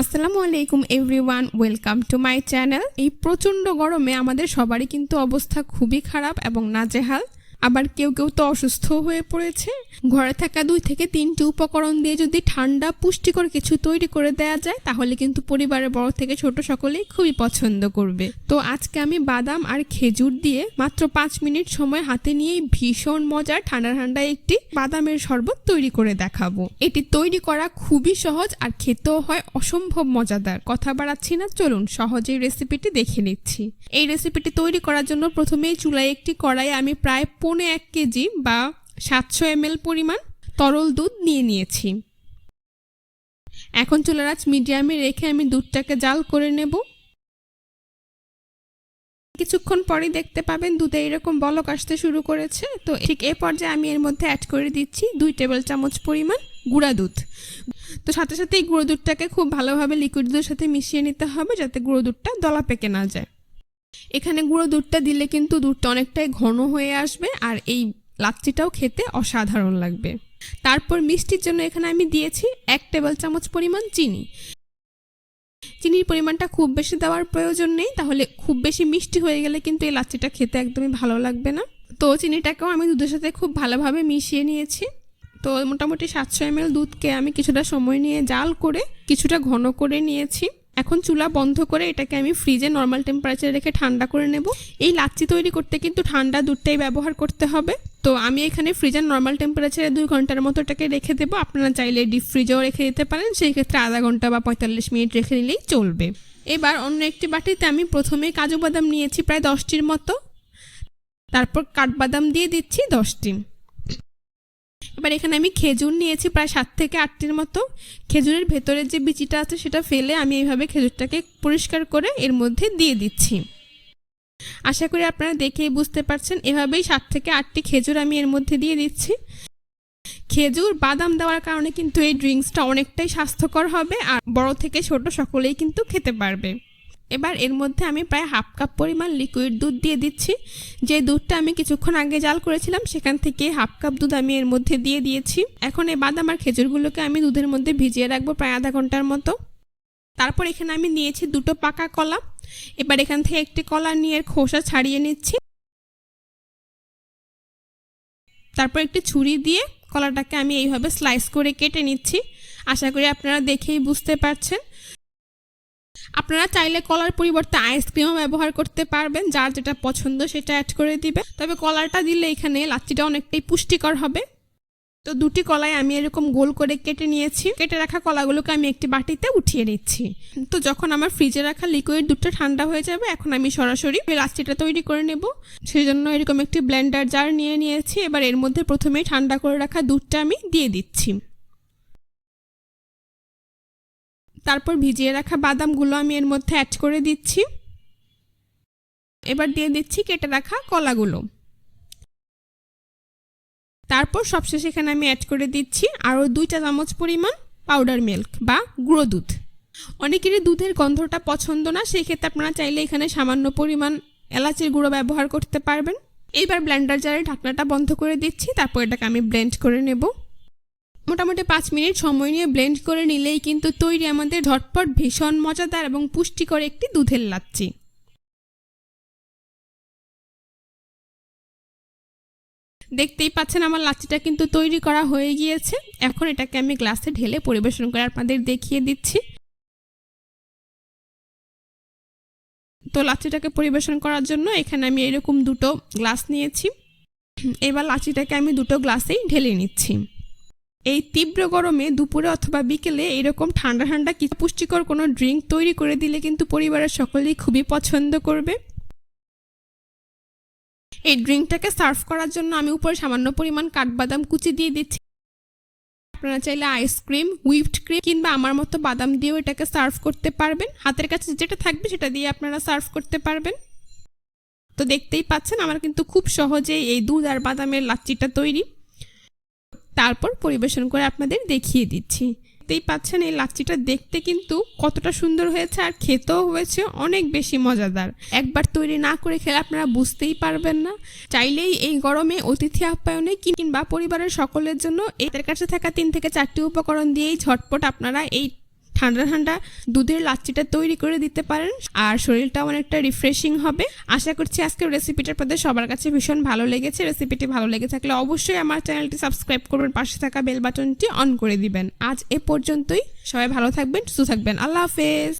আসসালামু আলাইকুম everyone, welcome to my channel. এই প্রচণ্ড গরমে আমাদের সবারই কিন্তু অবস্থা খুবই খারাপ এবং নাজেহাল। আবার কেউ কেউ তো অসুস্থ হয়ে পড়েছে। ঘরে থাকা দুই থেকে তিনটি উপকরণ দিয়ে যদি ঠান্ডা, পুষ্টিকর কিছু তৈরি করে দেয়া যায়, তাহলে কিন্তু পরিবারের বড় থেকে ছোট সকলেই খুবই পছন্দ করবে। তো আজকে আমি বাদাম আর খেজুর দিয়ে মাত্র পাঁচ মিনিট সময় হাতে নিয়েই ভীষণ মজার ঠান্ডা ঠান্ডা একটি বাদামের শরবত তৈরি করে দেখাবো। এটি তৈরি করা খুবই সহজ আর খেতেও হয় অসম্ভব মজাদার। কথা বাড়াচ্ছি না, চলুন সহজেই রেসিপিটি দেখে নিচ্ছি। এই রেসিপিটি তৈরি করার জন্য প্রথমেই চুলায় একটি কড়াই আমি প্রায় পৌনে এক কেজি বা সাতশো এম পরিমাণ তরল দুধ নিয়ে নিয়েছি। এখন চুলার মিডিয়ামে রেখে আমি দুধটাকে জাল করে নেব। কিছুক্ষণ পরেই দেখতে পাবেন দুধে এরকম বলক আসতে শুরু করেছে। তো ঠিক এ পর্যায়ে আমি এর মধ্যে অ্যাড করে দিচ্ছি দুই টেবিল চামচ পরিমাণ গুঁড়া দুধ। তো সাথে সাথে এই গুঁড়ো দুধটাকে খুব ভালোভাবে লিকুইড দুধের সাথে মিশিয়ে নিতে হবে যাতে গুঁড়ো দুধটা দলা পেকে না যায়। এখানে গুঁড়ো দুধটা দিলে কিন্তু দুধটা অনেকটাই ঘন হয়ে আসবে আর এই লাচ্ছিটাও খেতে অসাধারণ লাগবে। তারপর মিষ্টির জন্য এখানে আমি দিয়েছি এক টেবিল চামচ পরিমাণ চিনি। চিনির পরিমাণটা খুব বেশি দেওয়ার প্রয়োজন নেই, তাহলে খুব বেশি মিষ্টি হয়ে গেলে কিন্তু এই লাচ্ছিটা খেতে একদমই ভালো লাগবে না। তো চিনিটাকেও আমি দুধের সাথে খুব ভালোভাবে মিশিয়ে নিয়েছি। তো মোটামুটি সাতশো এম দুধকে আমি কিছুটা সময় নিয়ে জাল করে কিছুটা ঘন করে নিয়েছি। এখন চুলা বন্ধ করে এটাকে আমি ফ্রিজে নর্মাল টেম্পারেচারে রেখে ঠান্ডা করে নেব। এই লাচ্ছি তৈরি করতে কিন্তু ঠান্ডা দুধটাই ব্যবহার করতে হবে। তো আমি এখানে ফ্রিজের নর্মাল টেম্পারেচারে দুই ঘণ্টার মতো এটাকে রেখে দেবো। আপনারা চাইলে ডিপ ফ্রিজেও রেখে দিতে পারেন। সেই ক্ষেত্রে আধা ঘণ্টা বা পঁয়তাল্লিশ মিনিট রেখে দিলেই চলবে। এবার অন্য একটি বাটিতে আমি প্রথমে কাজু বাদাম নিয়েছি প্রায় দশটির মতো। তারপর কাঠবাদাম দিয়ে দিচ্ছি দশটি এবার এখানে আমি খেজুর নিয়েছি প্রায় সাত থেকে আটটির মতো। খেজুরের ভেতরের যে বিচিটা আছে সেটা ফেলে আমি এইভাবে খেজুরটাকে পরিষ্কার করে এর মধ্যে দিয়ে দিচ্ছি। আশা করি আপনারা দেখেই বুঝতে পারছেন, এভাবেই সাত থেকে আটটি খেজুর আমি এর মধ্যে দিয়ে দিচ্ছি। খেজুর, বাদাম দেওয়ার কারণে কিন্তু এই ড্রিঙ্কসটা অনেকটাই স্বাস্থ্যকর হবে আর বড় থেকে ছোট সকলেই কিন্তু খেতে পারবে। এবার এর মধ্যে আমি প্রায় হাফ কাপ পরিমাণ লিকুইড দুধ দিয়ে দিচ্ছি। যে দুধটা আমি কিছুক্ষণ আগে জাল করেছিলাম, সেখান থেকে হাফ কাপ দুধ আমি এর মধ্যে দিয়ে দিয়েছি। এখন এই বাদাম আর খেজুরগুলোকে আমি দুধের মধ্যে ভিজিয়ে রাখব প্রায় আধা ঘণ্টার মতো। তারপর এখানে আমি নিয়েছি দুটো পাকা কলা। এবার এখান থেকে একটি কলা নিয়ে খোসা ছাড়িয়ে নিচ্ছি। তারপর একটি ছুরি দিয়ে কলাটাকে আমি এইভাবে স্লাইস করে কেটে নিচ্ছি। আশা করি আপনারা দেখেই বুঝতে পারছেন। আপনারা চাইলে কলার পরিবর্তে আইসক্রিমও ব্যবহার করতে পারবেন। যার যেটা পছন্দ সেটা অ্যাড করে দিবে। তবে কলারটা দিলে এখানে লাচ্ছিটা অনেকটাই পুষ্টিকর হবে। তো দুটি কলাই আমি এরকম গোল করে কেটে নিয়েছি। কেটে রাখা কলাগুলোকে আমি একটি বাটিতে উঠিয়ে নিচ্ছি। তো যখন আমার ফ্রিজে রাখা লিকুইড দুধটা ঠান্ডা হয়ে যাবে, এখন আমি সরাসরি লাচ্ছিটা তৈরি করে নেব। সেই জন্য এরকম একটি ব্লেন্ডার জার নিয়ে নিয়েছি। এবার এর মধ্যে প্রথমেই ঠান্ডা করে রাখা দুধটা আমি দিয়ে দিচ্ছি। তারপর ভিজিয়ে রাখা বাদামগুলো আমি এর মধ্যে অ্যাড করে দিচ্ছি। এবার দিয়ে দিচ্ছি কেটে রাখা কলাগুলো। তারপর সবশেষে এখানে আমি অ্যাড করে দিচ্ছি আরও দুইটা চামচ পরিমাণ পাউডার মিল্ক বা গুঁড়ো দুধ। অনেকেরই দুধের গন্ধটা পছন্দ না, সেই ক্ষেত্রে আপনারা চাইলে এখানে সামান্য পরিমাণ এলাচির গুঁড়ো ব্যবহার করতে পারবেন। এইবার ব্লেন্ডার জারে ঢাকনাটা বন্ধ করে দিচ্ছি, তারপর এটাকে আমি ব্লেন্ড করে নেব। মোটামুটি পাঁচ মিনিট সময় নিয়ে ব্লেন্ড করে নিলেই কিন্তু তৈরি আমাদের ঝটপট ভীষণ মজাদার এবং পুষ্টিকর একটি দুধের লাচ্ছি। দেখতেই পাচ্ছেন আমার লাচ্ছিটা কিন্তু তৈরি করা হয়ে গিয়েছে। এখন এটাকে আমি গ্লাসে ঢেলে পরিবেশন করে আপনাদের দেখিয়ে দিচ্ছি। তো লাচ্ছিটাকে পরিবেশন করার জন্য এখানে আমি এরকম দুটো গ্লাস নিয়েছি। এবার লাচ্ছিটাকে আমি দুটো গ্লাসেই ঢেলে নিচ্ছি। এই তীব্র গরমে দুপুরে অথবা বিকেলে এরকম ঠান্ডা ঠান্ডা কিছু পুষ্টিকর কোনো ড্রিঙ্ক তৈরি করে দিলে কিন্তু পরিবারের সকলেই খুবই পছন্দ করবে। এই ড্রিঙ্কটাকে সার্ভ করার জন্য আমি উপরে সামান্য পরিমাণ কাঠবাদাম কুচি দিয়ে দিচ্ছি। আপনারা চাইলে আইসক্রিম হুইপড ক্রিম কিংবা আমার মতো বাদাম দিয়েও এটাকে সার্ভ করতে পারবেন। হাতের কাছে যেটা থাকবে সেটা দিয়ে আপনারা সার্ভ করতে পারবেন। তো দেখতেই পাচ্ছেন, আমার কিন্তু খুব সহজেই এই দুধ আর বাদামের লাচ্চিটা তৈরি। তারপর পরিবেশন করে আপনাদের দেখিয়ে দিচ্ছি। দেখতেই পাচ্ছেন এই লাচ্ছিটা দেখতে কিন্তু কতটা সুন্দর হয়েছে আর খেতেও হয়েছে অনেক বেশি মজাদার। একবার তৈরি না করে খেলে আপনারা বুঝতেই পারবেন না। চাইলেই এই গরমে অতিথি আপ্যায়নে কিংবা পরিবারের সকলের জন্য এদের কাছে থাকা তিন থেকে চারটি উপকরণ দিয়েই ঝটপট আপনারা এই ঠান্ডা ঠান্ডা দুধের লাচ্ছিটা তৈরি করে দিতে পারেন, আর শরীরটা অনেকটা রিফ্রেশিং হবে। আশা করছি আজকের রেসিপিটা আপনাদের সবার কাছে ভীষণ ভালো লেগেছে। রেসিপিটি ভালো লেগে থাকলে অবশ্যই আমার চ্যানেলটি সাবস্ক্রাইব করবেন, পাশে থাকা বেল বাটনটি অন করে দিবেন। আজ এ পর্যন্তই। সবাই ভালো থাকবেন, সুস্থ থাকবেন। আল্লাহ হাফেজ।